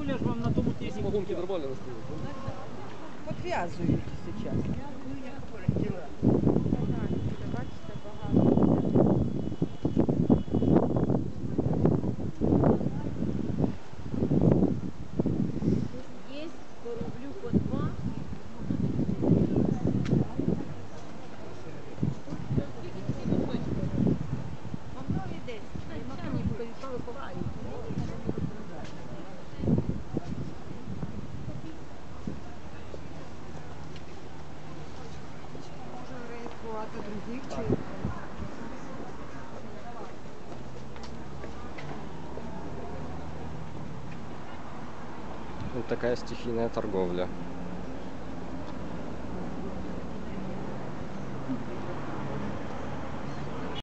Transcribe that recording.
Сумки нормально настроили? Подв'язують зараз. Бачите, багато. Є по рублю по два. Може Вот такая стихийная торговля.